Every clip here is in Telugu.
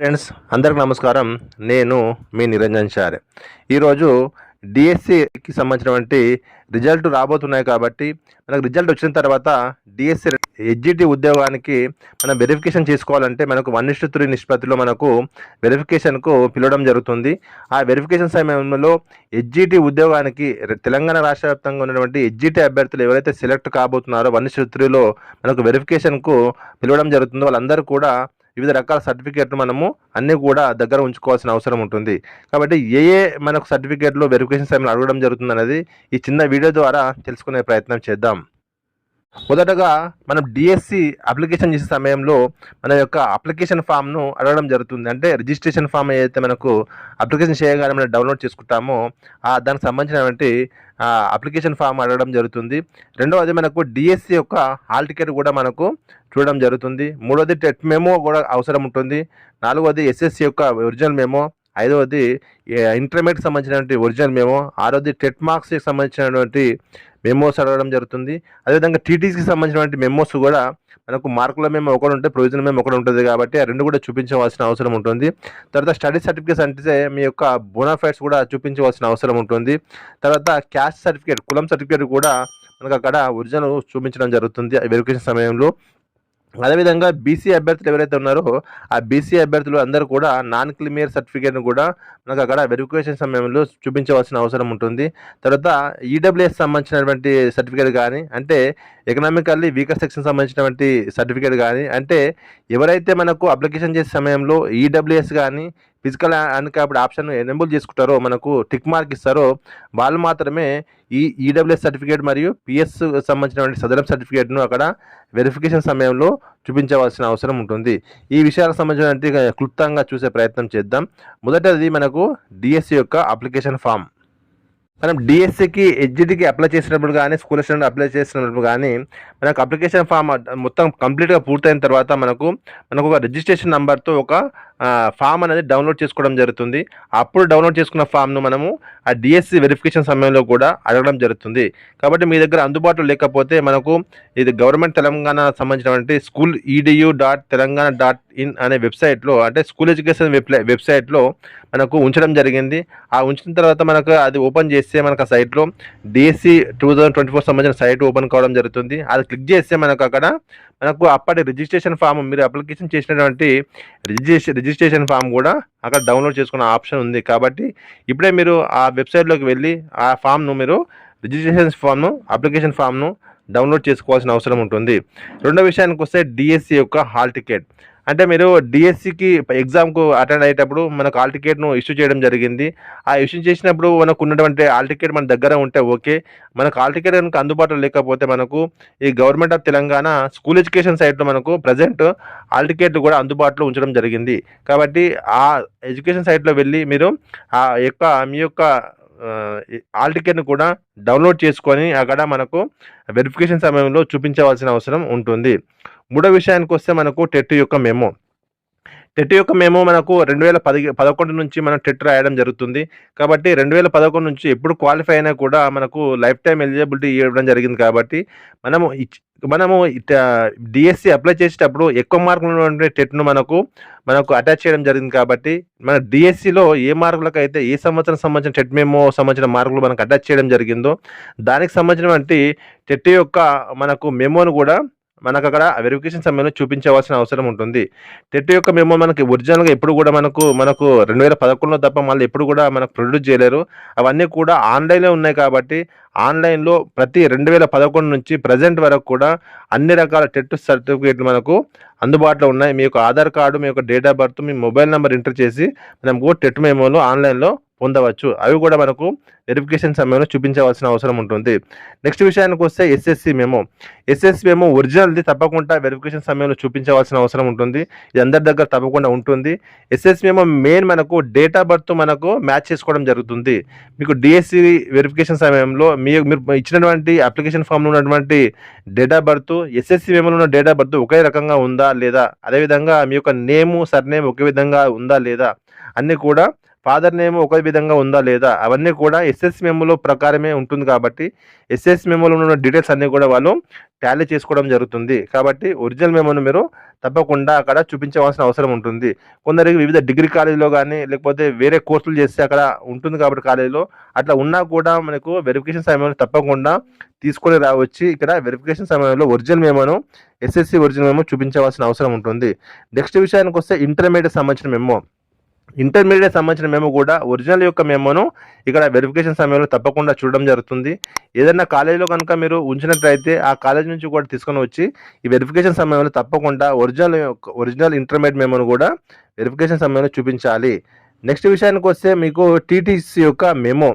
ఫ్రెండ్స్ అందరికి నమస్కారం. నేను మీ నిరంజన్ షార్. ఈరోజు డిఎస్సికి సంబంధించినటువంటి రిజల్ట్ రాబోతున్నాయి కాబట్టి మనకు రిజల్ట్ వచ్చిన తర్వాత డిఎస్సి హెచ్జిటి ఉద్యోగానికి మనం వెరిఫికేషన్ చేసుకోవాలంటే మనకు వన్ ఇస్టు త్రీ నిష్పత్తిలో మనకు వెరిఫికేషన్కు పిలవడం జరుగుతుంది. ఆ వెరిఫికేషన్ సమయంలో హెచ్జిటి ఉద్యోగానికి తెలంగాణ రాష్ట్ర వ్యాప్తంగా ఉన్నటువంటి హెచ్జిటి అభ్యర్థులు ఎవరైతే సెలెక్ట్ కాబోతున్నారో వన్ ఇస్టు త్రీలో మనకు వెరిఫికేషన్కు పిలవడం జరుగుతుందో. వాళ్ళందరూ కూడా వివిధ రకాల సర్టిఫికేట్లు మనము అన్నీ కూడా దగ్గర ఉంచుకోవాల్సిన అవసరం ఉంటుంది. కాబట్టి ఏ ఏ మనకు సర్టిఫికేట్లు వెరిఫికేషన్ సమయంలో అడగడం జరుగుతుంది అనేది ఈ చిన్న వీడియో ద్వారా తెలుసుకునే ప్రయత్నం చేద్దాం. మొదటగా మనం డిఎస్సి అప్లికేషన్ చేసే సమయంలో మన యొక్క అప్లికేషన్ ఫామ్ను అడగడం జరుగుతుంది. అంటే రిజిస్ట్రేషన్ ఫామ్ ఏదైతే మనకు అప్లికేషన్ చేయగానే మనం డౌన్లోడ్ చేసుకుంటామో ఆ దానికి సంబంధించినటువంటి అప్లికేషన్ ఫామ్ అడగడం జరుగుతుంది. రెండవది మనకు డిఎస్సి యొక్క హాల్ టికెట్ కూడా మనకు చూడడం జరుగుతుంది. మూడవది టెట్ మెమో కూడా అవసరం ఉంటుంది. నాలుగవది ఎస్ఎస్సి యొక్క ఒరిజినల్ మెమో ఐదవది ఇంటర్మీడియట్ సంబంధించినటువంటి ఒరిజినల్ మేమో ఆరోది టెట్ మార్క్స్కి సంబంధించినటువంటి మెమోస్ అడగడం జరుగుతుంది. అదేవిధంగా టీటీసీకి సంబంధించినటువంటి మెమోస్ కూడా మనకు మార్కుల మేము ఒకటి ఉంటే ప్రొవిజన్ మేము ఒకటి ఉంటుంది కాబట్టి ఆ రెండు కూడా చూపించవలసిన అవసరం ఉంటుంది. తర్వాత స్టడీ సర్టిఫికేట్స్ అంటే మీ యొక్క బోనాఫైడ్స్ కూడా చూపించవలసిన అవసరం ఉంటుంది. తర్వాత క్యాస్ట్ సర్టిఫికేట్ కులం సర్టిఫికేట్ కూడా మనకు అక్కడ ఒరిజినల్ చూపించడం జరుగుతుంది వెరిఫికేషన్ సమయంలో. అదేవిధంగా బీసీ అభ్యర్థులు ఎవరైతే ఉన్నారో ఆ బీసీ అభ్యర్థులు అందరూ కూడా నాన్ క్లిమియర్ సర్టిఫికేట్ను కూడా మనకు అక్కడ వెరిఫికేషన్ సమయంలో చూపించవలసిన అవసరం ఉంటుంది. తర్వాత ఈడబ్ల్యూఎస్ సంబంధించినటువంటి సర్టిఫికేట్ కానీ అంటే ఎకనామికల్లీ వీకర్ సెక్షన్ సంబంధించినటువంటి సర్టిఫికేట్ కానీ అంటే ఎవరైతే మనకు అప్లికేషన్ చేసే సమయంలో ఈడబ్ల్యూఎస్ కానీ ఫిజికల్ హ్యాండిక్యాప్డ్ ఆప్షన్ ఎనేబుల్ చేసుకుంటారో మనకు టిక్ మార్క్ ఇస్తారో వాళ్ళు మాత్రమే ఈ ఈడబ్ల్యూఎస్ సర్టిఫికేట్ మరియు పిఎస్ సంబంధించినటువంటి సదరం సర్టిఫికేట్ను అక్కడ వెరిఫికేషన్ సమయంలో చూపించవలసిన అవసరం ఉంటుంది. ఈ విషయాలకు సంబంధించినటువంటి క్లుప్తంగా చూసే ప్రయత్నం చేద్దాం. మొదటది మనకు డిఎస్సి యొక్క అప్లికేషన్ ఫామ్ మనం డిఎస్సికి హెచ్జిటికి అప్లై చేసినప్పుడు కానీ స్కూల్ అసిస్టెంట్ అప్లై చేసినప్పుడు కానీ మనకు అప్లికేషన్ ఫామ్ మొత్తం కంప్లీట్గా పూర్తయిన తర్వాత మనకు మనకు ఒక రిజిస్ట్రేషన్ నెంబర్తో ఒక ఫామ్ అనేది డౌన్లోడ్ చేసుకోవడం జరుగుతుంది. అప్పుడు డౌన్లోడ్ చేసుకున్న ఫామ్ను మనము ఆ డిఎస్సి వెరిఫికేషన్ సమయంలో కూడా అడగడం జరుగుతుంది. కాబట్టి మీ దగ్గర అందుబాటులో లేకపోతే మనకు ఇది గవర్నమెంట్ తెలంగాణ సంబంధించినటువంటి school EDU dot Telangana dot in అనే వెబ్సైట్లో అంటే స్కూల్ ఎడ్యుకేషన్ వెబ్ వెబ్సైట్లో మనకు ఉంచడం జరిగింది. ఆ ఉంచిన తర్వాత మనకు అది ఓపెన్ చేస్తే మనకు ఆ సైట్లో DSC two thousand twenty four సంబంధించిన సైట్ ఓపెన్ కావడం జరుగుతుంది. అది క్లిక్ చేస్తే మనకు అక్కడ మనకు అప్పటి రిజిస్ట్రేషన్ ఫామ్ మీరు అప్లికేషన్ చేసినటువంటి రిజిస్ట్రేషన్ రిజిస్ట్రేషన్ ఫామ్ కూడా అక్కడ డౌన్లోడ్ చేసుకునే ఆప్షన్ ఉంది. కాబట్టి ఇప్పుడే మీరు ఆ వెబ్సైట్లోకి వెళ్ళి ఆ ఫామ్ను మీరు రిజిస్ట్రేషన్ ఫామ్ను అప్లికేషన్ ఫామ్ను డౌన్లోడ్ చేసుకోవాల్సిన అవసరం ఉంటుంది. రెండో విషయానికి వస్తే డిఎస్సి యొక్క హాల్ టికెట్. అంటే మీరు డిఎస్సికి ఎగ్జామ్కు అటెండ్ అయ్యేటప్పుడు మనకు ఆల్ టికెట్ను ఇష్యూ చేయడం జరిగింది. ఆ ఇష్యూ చేసినప్పుడు మనకు ఉన్నటువంటి ఆల్ టికెట్ మన దగ్గర ఉంటే ఓకే మనకు ఆల్ టికెట్ కనుక అందుబాటులో లేకపోతే మనకు ఈ government of Telangana school education సైట్లో మనకు ప్రజెంట్ ఆల్ టికెట్లు కూడా అందుబాటులో ఉంచడం జరిగింది. కాబట్టి ఆ ఎడ్యుకేషన్ సైట్లో వెళ్ళి మీరు ఆ యొక్క మీ యొక్క ఆల్ టికెట్ను కూడా డౌన్లోడ్ చేసుకొని అక్కడ మనకు వెరిఫికేషన్ సమయంలో చూపించవలసిన అవసరం ఉంటుంది. మూడో విషయానికి వస్తే మనకు టెట్ యొక్క మెమో టెట్ యొక్క మెమో మనకు రెండు వేల పది పదకొండు నుంచి మనం టెట్ రాయడం జరుగుతుంది. కాబట్టి రెండు వేల పదకొండు నుంచి ఎప్పుడు క్వాలిఫై అయినా కూడా మనకు లైఫ్ టైం ఎలిజిబిలిటీ ఇవ్వడం జరిగింది కాబట్టి మనము ఇచ్- మనము డిఎస్సి అప్లై చేసేటప్పుడు ఎక్కువ మార్కులు ఉన్నటువంటి టెట్ను మనకు మనకు అటాచ్ చేయడం జరిగింది కాబట్టి మన డిఎస్సిలో ఏ మార్కులకు అయితే ఏ సంవత్సరం సంబంధించిన టెట్ మెమో సంబంధించిన మార్కులు మనకు అటాచ్ చేయడం జరిగిందో దానికి సంబంధించినటువంటి టెట్ యొక్క మనకు మెమోను కూడా మనకు అక్కడ వెరిఫికేషన్ సమయంలో చూపించవలసిన అవసరం ఉంటుంది. టెట్ యొక్క మేము మనకి ఒరిజినల్గా ఎప్పుడు కూడా మనకు మనకు రెండు వేల పదకొండులో తప్ప మళ్ళీ ఎప్పుడు కూడా మనకు ప్రొడ్యూస్ చేయలేరు. అవన్నీ కూడా ఆన్లైన్లో ఉన్నాయి కాబట్టి ఆన్లైన్లో ప్రతి రెండు వేల పదకొండు నుంచి ప్రజెంట్ వరకు కూడా అన్ని రకాల టెట్ సర్టిఫికేట్లు మనకు అందుబాటులో ఉన్నాయి. మీ యొక్క ఆధార్ కార్డు మీ యొక్క డేట్ ఆఫ్ బర్త్ మీ మొబైల్ నెంబర్ ఎంటర్ చేసి మనకు టెట్ మెమోలు ఆన్లైన్లో పొందవచ్చు. అవి కూడా మనకు వెరిఫికేషన్ సమయంలో చూపించవలసిన అవసరం ఉంటుంది. నెక్స్ట్ విషయానికి వస్తే ఎస్ఎస్సి మేము ఎస్ఎస్సి మెమో ఒరిజినల్ది తప్పకుండా వెరిఫికేషన్ సమయంలో చూపించవలసిన అవసరం ఉంటుంది. ఇది అందరి దగ్గర తప్పకుండా ఉంటుంది. ఎస్ఎస్సి మెమో మెయిన్ మనకు డేట్ ఆఫ్ బర్త్ మనకు మ్యాచ్ చేసుకోవడం జరుగుతుంది. మీకు డిఎస్సి వెరిఫికేషన్ సమయంలో మీ మీరు ఇచ్చినటువంటి అప్లికేషన్ ఫామ్లో ఉన్నటువంటి డేట్ ఆఫ్ బర్త్ ఎస్ఎస్సి మేమలో ఉన్న డేట్ ఆఫ్ బర్త్ ఒకే రకంగా ఉందా లేదా? అదేవిధంగా మీ యొక్క నేము సర్నేమ్ ఒకే విధంగా ఉందా లేదా? అన్నీ కూడా ఫాదర్ నేమ్ ఒకే విధంగా ఉందా లేదా? అవన్నీ కూడా ఎస్ఎస్ మెమోలో ప్రకారమే ఉంటుంది కాబట్టి ఎస్ఎస్ మెమోలో ఉన్న డీటెయిల్స్ అన్నీ కూడా వాళ్ళు టాలీ చేసుకోవడం జరుగుతుంది. కాబట్టి ఒరిజినల్ మెమోను మీరు తప్పకుండా అక్కడ చూపించవలసిన అవసరం ఉంటుంది. కొందరికి వివిధ డిగ్రీ కాలేజీలో కానీ లేకపోతే వేరే కోర్సులు చేస్తే అక్కడ ఉంటుంది కాబట్టి కాలేజీలో అట్లా ఉన్నా కూడా మనకు వెరిఫికేషన్ సమయంలో తప్పకుండా తీసుకొని రావచ్చి ఇక్కడ వెరిఫికేషన్ సమయంలో ఒరిజినల్ మేమోను ఎస్ఎస్సి ఒరిజినల్ మేమో చూపించవలసిన అవసరం ఉంటుంది. నెక్స్ట్ విషయానికి వస్తే ఇంటర్మీడియట్ సంబంధించిన మెమో ఇంటర్మీడియట్ సంబంధించిన మేము కూడా ఒరిజినల్ యొక్క మెమోను ఇక్కడ వెరిఫికేషన్ సమయంలో తప్పకుండా చూడడం జరుగుతుంది. ఏదైనా కాలేజీలో కనుక మీరు ఉంచినట్లయితే ఆ కాలేజ్ నుంచి కూడా తీసుకొని వచ్చి ఈ వెరిఫికేషన్ సమయంలో తప్పకుండా ఒరిజినల్ యొక్క- ఒరిజినల్ ఇంటర్మీడియట్ మెమోను కూడా వెరిఫికేషన్ సమయంలో చూపించాలి. నెక్స్ట్ విషయానికి వస్తే మీకు టీటీసీ యొక్క మెమో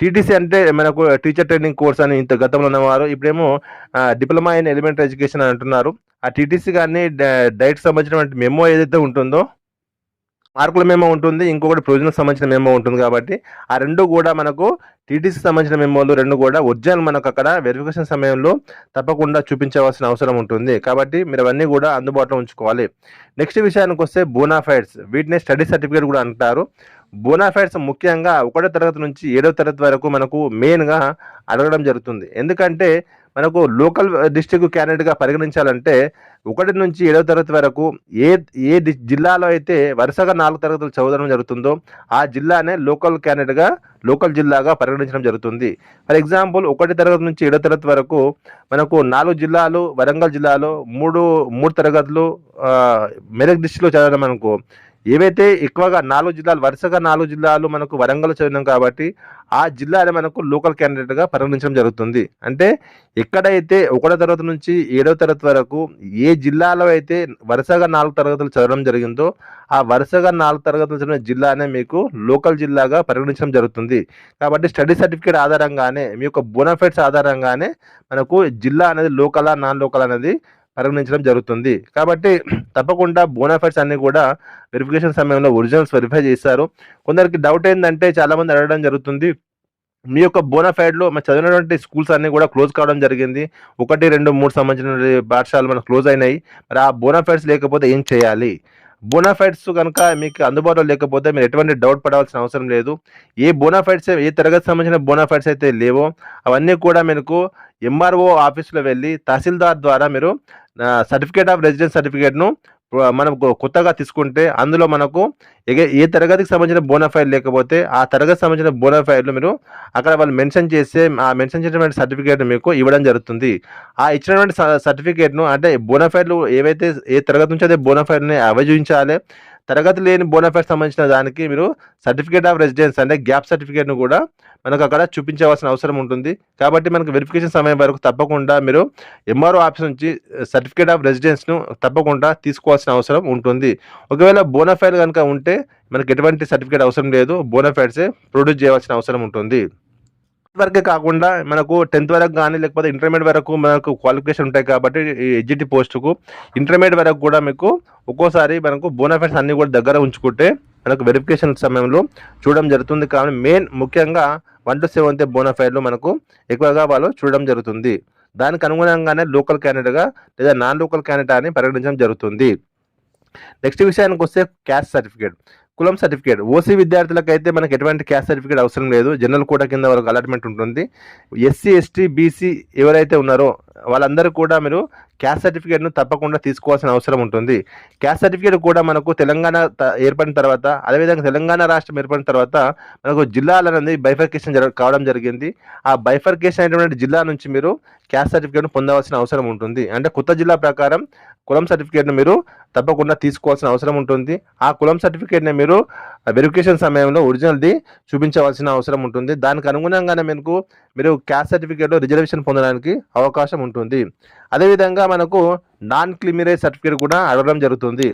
టీటీసీ అంటే మనకు టీచర్ ట్రైనింగ్ కోర్స్ అని ఇంత గతంలో ఉన్నవారు ఇప్పుడేమో డిప్లొమా ఇన్ ఎలిమెంటరీ ఎడ్యుకేషన్ అని అంటున్నారు. ఆ టీటీసీ కానీ డైట్ సంబంధించినటువంటి మెమో ఏదైతే ఉంటుందో మార్కుల మెమో ఉంటుంది ఇంకొకటి ప్రొవిజనల్ సంబంధించిన మేమో ఉంటుంది కాబట్టి ఆ రెండు కూడా మనకు టీటీసీ సంబంధించిన మెమోలు రెండు కూడా ఒరిజినల్ మనకు అక్కడ వెరిఫికేషన్ సమయంలో తప్పకుండా చూపించవలసిన అవసరం ఉంటుంది. కాబట్టి మీరు అవన్నీ కూడా అందుబాటులో ఉంచుకోవాలి. నెక్స్ట్ విషయానికి వస్తే బోనాఫైడ్స్ వీటిని స్టడీ సర్టిఫికేట్ కూడా అంటారు. బోనాఫైడ్స్ ముఖ్యంగా ఒకటో తరగతి నుంచి ఏడో తరగతి వరకు మనకు మెయిన్గా అడగడం జరుగుతుంది. ఎందుకంటే మనకు లోకల్ డిస్టిక్ క్యాండిడేట్గా పరిగణించాలంటే ఒకటి నుంచి ఏడవ తరగతి వరకు ఏ ఏ డి- జిల్లాలో అయితే వరుసగా నాలుగు తరగతులు చదవడం జరుగుతుందో ఆ జిల్లానే లోకల్ క్యాండిడేట్గా లోకల్ జిల్లాగా పరిగణించడం జరుగుతుంది. ఫర్ ఎగ్జాంపుల్ ఒకటి తరగతి నుంచి ఏడో తరగతి వరకు మనకు నాలుగు జిల్లాలు వరంగల్ జిల్లాలో మూడు మూడు తరగతులు మెదక్ డిస్టిక్లో చదవడం అనుకో ఏవైతే ఎక్కువగా నాలుగు జిల్లాలు వరుసగా నాలుగు జిల్లాలు మనకు వరంగల్ చదివినాం కాబట్టి ఆ జిల్లానే మనకు లోకల్ క్యాండిడేట్గా పరిగణించడం జరుగుతుంది. అంటే ఎక్కడైతే ఒకటో తరగతి నుంచి ఏడో తరగతి వరకు ఏ జిల్లాలో అయితే వరుసగా నాలుగు తరగతులు చదవడం జరిగిందో ఆ వరుసగా నాలుగు తరగతులు చదివిన జిల్లానే మీకు లోకల్ జిల్లాగా పరిగణించడం జరుగుతుంది. కాబట్టి స్టడీ సర్టిఫికేట్ ఆధారంగానే మీ యొక్క బోనఫైట్స్ ఆధారంగానే మనకు జిల్లా అనేది లోకలా నాన్ లోకల్ అనేది పరిగణించడం జరుగుతుంది. కాబట్టి తప్పకుండా బోనాఫైడ్స్ అన్ని కూడా వెరిఫికేషన్ సమయంలో ఒరిజినల్స్ వెరిఫై చేస్తారు కొందరికి డౌట్ ఏంటంటే చాలామంది అడగడం జరుగుతుంది. మీ యొక్క బోనాఫైడ్లో మనం చదివినటువంటి స్కూల్స్ అన్నీ కూడా క్లోజ్ కావడం జరిగింది. ఒకటి రెండు మూడు సంబంధించిన పాఠశాలలు మనకు క్లోజ్ అయినాయి. మరి ఆ బోనాఫైడ్స్ లేకపోతే ఏం చేయాలి? బోనాఫైడ్స్ కనుక మీకు అందుబాటులో లేకపోతే మీరు ఎటువంటి డౌట్ పడవలసిన అవసరం లేదు. ఏ బోనాఫైడ్స్ ఏ తరగతి సంబంధించిన బోనాఫైడ్స్ అయితే లేవో అవన్నీ కూడా మీకు ఎంఆర్ఓ ఆఫీస్లో వెళ్ళి తహసీల్దార్ ద్వారా మీరు సర్టిఫికేట్ ఆఫ్ రెసిడెన్స్ సర్టిఫికేట్ను మనం కొత్తగా తీసుకుంటే అందులో మనకు ఏ ఏ తరగతికి సంబంధించిన బోనాఫైడ్ లేకపోతే ఆ తరగతి సంబంధించిన బోనాఫైడ్లు మీరు అక్కడ వాళ్ళు మెన్షన్ చేస్తే ఆ మెన్షన్ చేసినటువంటి సర్టిఫికేట్ మీకు ఇవ్వడం జరుగుతుంది. ఆ ఇచ్చినటువంటి సర్టిఫికేట్ను అంటే బోనాఫైడ్లు ఏవైతే ఏ తరగతి నుంచి అయితే బోనాఫైడ్ని అవజూయించాలి తరగతి లేని బోనాఫైడ్ సంబంధించిన దానికి మీరు సర్టిఫికేట్ ఆఫ్ రెసిడెన్స్ అంటే గ్యాప్ సర్టిఫికేట్ను కూడా మనకు అక్కడ చూపించవలసిన అవసరం ఉంటుంది. కాబట్టి మనకు వెరిఫికేషన్ సమయం వరకు తప్పకుండా మీరు ఎంఆర్ఓ ఆఫీస్ నుంచి సర్టిఫికేట్ ఆఫ్ రెసిడెన్స్ను తప్పకుండా తీసుకోవాల్సిన అవసరం ఉంటుంది. ఒకవేళ బోనాఫైడ్ కనుక ఉంటే మనకి ఎటువంటి సర్టిఫికేట్ అవసరం లేదు. బోనాఫైడ్సే ప్రొడ్యూస్ చేయాల్సిన అవసరం ఉంటుంది. వరకే కాకుండా మనకు టెన్త్ వరకు కానీ లేకపోతే ఇంటర్మీడియట్ వరకు మనకు క్వాలిఫికేషన్ ఉంటాయి కాబట్టి ఈ ఎడ్జిటి పోస్టుకు ఇంటర్మీడియట్ వరకు కూడా మీకు ఒక్కోసారి మనకు బోనాఫైడ్స్ అన్నీ కూడా దగ్గర ఉంచుకుంటే మనకు వెరిఫికేషన్ సమయంలో చూడడం జరుగుతుంది. కానీ మెయిన్ ముఖ్యంగా వన్ టు సెవెంత్ బోనాఫైడ్లు మనకు ఎక్కువగా వాళ్ళు చూడడం జరుగుతుంది. దానికి అనుగుణంగానే లోకల్ క్యాండిడేట్గా లేదా నాన్ లోకల్ క్యాండిడేట్ అని పరిగణించడం జరుగుతుంది. నెక్స్ట్ విషయానికి వస్తే క్యాస్ట్ సర్టిఫికేట్ కులం సర్టిఫికేట్. ఓసీ విద్యార్థులకు అయితే మనకి ఎటువంటి క్యాస్ట్ సర్టిఫికేట్ అవసరం లేదు. జనరల్ కూడా కింద వాళ్ళకి అలాట్మెంట్ ఉంటుంది. ఎస్సీ ఎస్టీ బీసీ ఎవరైతే ఉన్నారో వాళ్ళందరూ కూడా మీరు క్యాస్ట్ సర్టిఫికేట్ను తప్పకుండా తీసుకోవాల్సిన అవసరం ఉంటుంది. క్యాస్ట్ సర్టిఫికేట్ కూడా మనకు తెలంగాణ ఏర్పడిన తర్వాత అదేవిధంగా తెలంగాణ రాష్ట్రం ఏర్పడిన తర్వాత మనకు జిల్లాలు అనేది బైఫర్కేషన్ జరగ కావడం జరిగింది. ఆ బైఫర్కేషన్ అయినటువంటి జిల్లా నుంచి మీరు క్యాస్ట్ సర్టిఫికేట్ను పొందవలసిన అవసరం ఉంటుంది. అంటే కొత్త జిల్లా ప్రకారం కులం సర్టిఫికేట్ను మీరు తప్పకుండా తీసుకోవాల్సిన అవసరం ఉంటుంది. ఆ కులం సర్టిఫికేట్ని మీరు వెరిఫికేషన్ సమయంలో ఒరిజినల్ది చూపించవలసిన అవసరం ఉంటుంది. దానికి అనుగుణంగానే మీకు మీరు క్యాస్ట్ సర్టిఫికేట్లో రిజర్వేషన్ పొందడానికి అవకాశం ఉంటుంది. అదేవిధంగా మనకు నాన్ క్లిమిరేజ్ సర్టిఫికేట్ కూడా అడగడం జరుగుతుంది.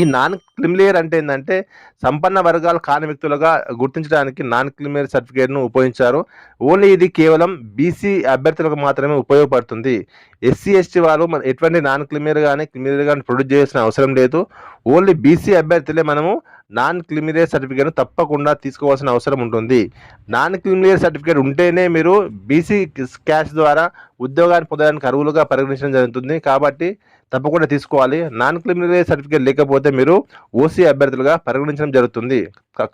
ఈ నాన్ క్రిమిలేయర్ అంటే ఏంటంటే సంపన్న వర్గాలు కాని వ్యక్తులుగా గుర్తించడానికి నాన్ క్రిమిలేయర్ సర్టిఫికేట్ను ఉపయోగించారు. ఓన్లీ ఇది కేవలం బీసీ అభ్యర్థులకు మాత్రమే ఉపయోగపడుతుంది. ఎస్సీ ఎస్టీ వాళ్ళు మన ఎటువంటి నాన్ క్రిమిలేయర్ కానీ క్రిమిలేయర్ కానీ ప్రొడ్యూస్ చేయాల్సిన అవసరం లేదు. ఓన్లీ బీసీ అభ్యర్థులే మనము నాన్ క్రిమిలేయర్ సర్టిఫికేట్ తప్పకుండా తీసుకోవాల్సిన అవసరం ఉంటుంది. నాన్ క్రిమిలేయర్ సర్టిఫికేట్ ఉంటేనే మీరు బీసీ క్యాష్ ద్వారా ఉద్యోగాన్ని పొందడానికి అరువులుగా పరిగణించడం జరుగుతుంది. కాబట్టి తప్పకుండా తీసుకోవాలి. నాన్ క్రిమినల్ సర్టిఫికేట్ లేకపోతే మీరు ఓసీ అభ్యర్థులుగా పరిగణించడం జరుగుతుంది.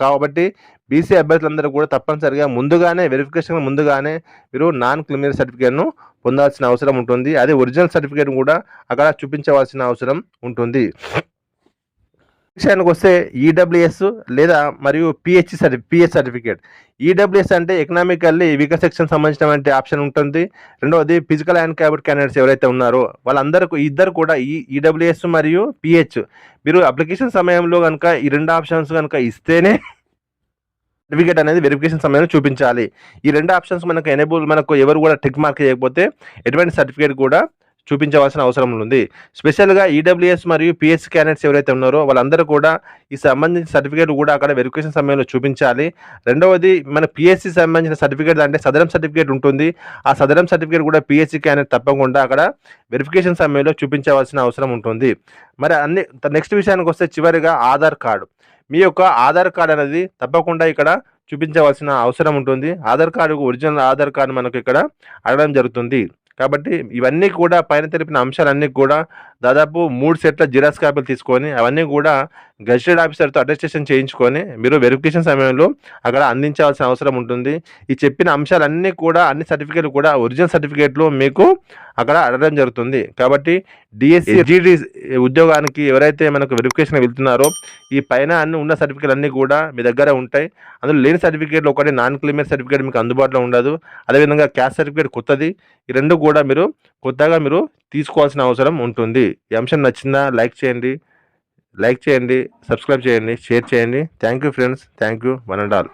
కాబట్టి బీసీ అభ్యర్థులందరూ కూడా తప్పనిసరిగా ముందుగానే వెరిఫికేషన్ ముందుగానే మీరు నాన్ క్రిమినల్ సర్టిఫికేట్ను పొందాల్సిన అవసరం ఉంటుంది. అదే ఒరిజినల్ సర్టిఫికేట్ కూడా అక్కడ చూపించవలసిన అవసరం ఉంటుంది. విషయానికి వస్తే ఈడబ్ల్యూఎస్ లేదా మరియు పిహెచ్ సర్టి పిహెచ్ సర్టిఫికేట్ ఈడబ్ల్యూఎస్ అంటే ఎకనామికల్లీ వీకర్ సెక్షన్ సంబంధించినటువంటి ఆప్షన్ ఉంటుంది. రెండవది ఫిజికల్ అండ్ క్యాబిట్ క్యాండిడేట్స్ ఎవరైతే ఉన్నారో వాళ్ళందరూ ఇద్దరు కూడా ఈ ఈడబ్ల్యూఎస్ మరియు పిహెచ్ మీరు అప్లికేషన్ సమయంలో కనుక ఈ రెండు ఆప్షన్స్ కనుక ఇస్తేనే సర్టిఫికేట్ అనేది వెరిఫికేషన్ సమయంలో చూపించాలి. ఈ రెండు ఆప్షన్స్ మనకు ఎనేబుల్ మనకు ఎవరు కూడా టిక్ మార్క్ చేయకపోతే ఎటువంటి సర్టిఫికేట్ కూడా చూపించవలసిన అవసరం ఉంది. స్పెషల్గా ఈడబ్ల్యూఎస్ మరియు పిఎస్సి క్యాండిడేట్స్ ఎవరైతే ఉన్నారో వాళ్ళందరూ కూడా ఈ సంబంధించిన సర్టిఫికేట్ కూడా అక్కడ వెరిఫికేషన్ సమయంలో చూపించాలి. రెండవది మన పిఎస్సి సంబంధించిన సర్టిఫికేట్ అంటే సదరం సర్టిఫికేట్ ఉంటుంది. ఆ సదరం సర్టిఫికేట్ కూడా పిఎస్సి క్యాండిడేట్ తప్పకుండా అక్కడ వెరిఫికేషన్ సమయంలో చూపించవలసిన అవసరం ఉంటుంది. మరి అన్ని నెక్స్ట్ విషయానికి వస్తే చివరిగా ఆధార్ కార్డు. మీ యొక్క ఆధార్ కార్డ్ అనేది తప్పకుండా ఇక్కడ చూపించవలసిన అవసరం ఉంటుంది. Aadhaar card original Aadhaar card మనకు ఇక్కడ అడగడం జరుగుతుంది. కాబట్టి ఇవన్నీ కూడా పైన తెలిపిన అంశాలన్నీ కూడా దాదాపు మూడు సెట్ల జిరాక్స్ కాపీలు తీసుకొని అవన్నీ కూడా గజిటెడ్ ఆఫీసర్తో అటెస్టేషన్ చేయించుకొని మీరు వెరిఫికేషన్ సమయంలో అక్కడ అందించాల్సిన అవసరం ఉంటుంది. ఈ చెప్పిన అంశాలన్నీ కూడా అన్ని సర్టిఫికేట్లు కూడా ఒరిజినల్ సర్టిఫికేట్లు మీకు అక్కడ అడగడం జరుగుతుంది. కాబట్టి డిఎస్సి జీడి ఉద్యోగానికి ఎవరైతే మనకు వెరిఫికేషన్ వెళ్తున్నారో ఈ పైన అన్ని ఉన్న సర్టిఫికేట్లు అన్నీ కూడా మీ దగ్గర ఉంటాయి. అందులో లేని సర్టిఫికేట్లు ఒకటి నాన్ క్లిమర్ సర్టిఫికేట్ మీకు అందుబాటులో ఉండదు. అదేవిధంగా క్యాస్ట్ సర్టిఫికేట్ కొత్తది. ఈ రెండు కూడా మీరు కొత్తగా మీరు తీసుకోవాల్సిన అవసరం ఉంటుంది. ఈ అంశం నచ్చిందా లైక్ చేయండి. లైక్ చేయండి సబ్స్క్రైబ్ చేయండి షేర్ చేయండి. Thank you friends thank you one and all.